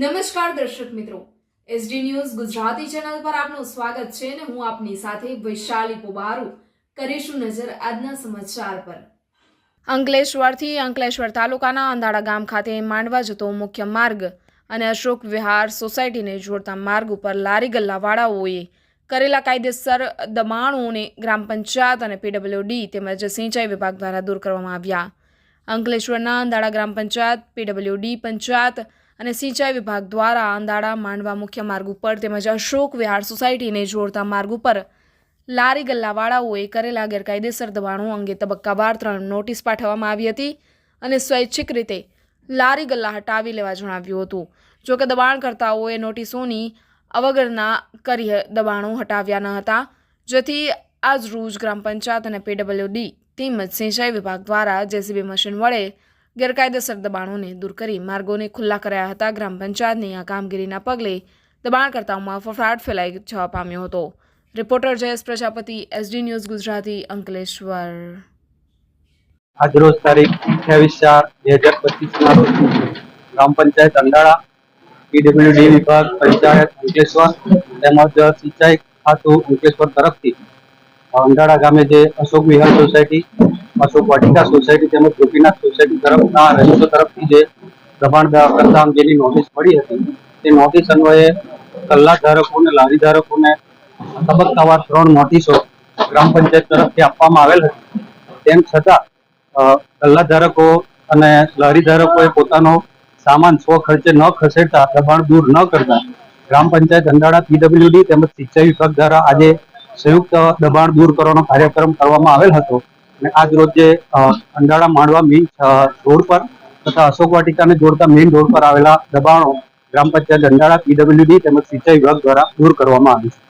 નમસ્કાર દર્શક મિત્રો. એસડી ન્યૂઝ ગુજરાતી ચેનલ પર આપનું સ્વાગત છે અને હું આપની સાથે વૈશાલી પોબારુ કરીશું નજર આજના સમાચાર પર. અંકલેશ્વરથી અંકલેશ્વર તાલુકાના અંધાડા ગામ ખાતે માંડવા જતો મુખ્ય માર્ગ અને અશોક વિહાર સોસાયટીને જોડતા માર્ગ ઉપર લારી ગલ્લાવાળાઓએ કરેલા કાયદેસર દબાણોને ગ્રામ પંચાયત અને પીડબ્લ્યુડી તેમજ સિંચાઈ વિભાગ દ્વારા દૂર કરવામાં આવ્યા. અંકલેશ્વરના અંધાળા ગ્રામ પંચાયત, પીડબ્લ્યુડી પંચાયત અને સિંચાઈ વિભાગ દ્વારા અંદાડા માંડવા મુખ્ય માર્ગ ઉપર તેમજ અશોક વિહાર સોસાયટીને જોડતા માર્ગ ઉપર લારી ગલ્લાવાળાઓએ કરેલા ગેરકાયદેસર દબાણો અંગે તબક્કાવાર ત્રણ નોટિસ પાઠવવામાં આવી હતી અને સ્વૈચ્છિક રીતે લારી ગલ્લા હટાવી લેવા જણાવ્યું હતું. જોકે દબાણકર્તાઓએ નોટિસોની અવગણના કરી દબાણો હટાવ્યા ન હતા. જેથી આજ રોજ ગ્રામ પંચાયત અને પીડબ્લ્યુડી તેમજ સિંચાઈ વિભાગ દ્વારા જેસીબી મશીન વડે ગેરકાયદેસર દબાણોને દૂર કરી માર્ગોને ખુલ્લા કરાયા હતા. ગ્રામ પંચાયતની આ કામગીરીના પગલે દબાણકર્તાઓમાં ફફડાટ ફેલાઈ જવા પામ્યો હતો. Reporter Jayesh Prajapati, SD news Gujarati, Ankleshwar. આજરોજ તારીખ અઠ્યાવીસ ચાર બે હજાર પચીસના રોજ ગ્રામ પંચાયત અંડાળા પીડબ્લ્યુડી વિભાગ, પંચાયત, અંકલેશ્વર તેમજ સિંચાઈ ખાતું અંકલેશ્વર તરફથી અંડાળા ગામે જે અશોક વિહાર સોસાયટી વાટિકા સોસાયટી તેમજ ગોપીનાથ સોસાયટી તરફના રહીશો તરફથી જે દબાણ કરતા અંગેની નોટિસ મળી હતી તે નોટિસ અન્વયે કલ્લા ધારકોને લારી ધારકોને તબક્કાવાર ત્રણ નોટિસો ગ્રામ પંચાયત તરફથી આપવામાં આવેલ હતી. તેમ છતાં અ, ગલ્લા ધારકો અને લારી ધારકોએ પોતાનો સામાન સ્વ ખર્ચે ન ખસેડતા દબાણ દૂર ન કરતા ગ્રામ પંચાયત અંધાડા પીડબ્લ્યુડી તેમજ સિંચાઈ વિભાગ દ્વારા આજે સંયુક્ત દબાણ દૂર કરવાનો કાર્યક્રમ કરવામાં આવેલ હતો. અને આજ રોજ જે અ, અંડાળા માંડવા મેઇન રોડ પર તથા અશોક વાટિકાને જોડતા મેઇન રોડ પર આવેલા દબાણો ગ્રામ પંચાયત અંડાળા પીડબ્લ્યુડી તેમજ સિંચાઈ વિભાગ દ્વારા દૂર કરવામાં આવ્યું છે.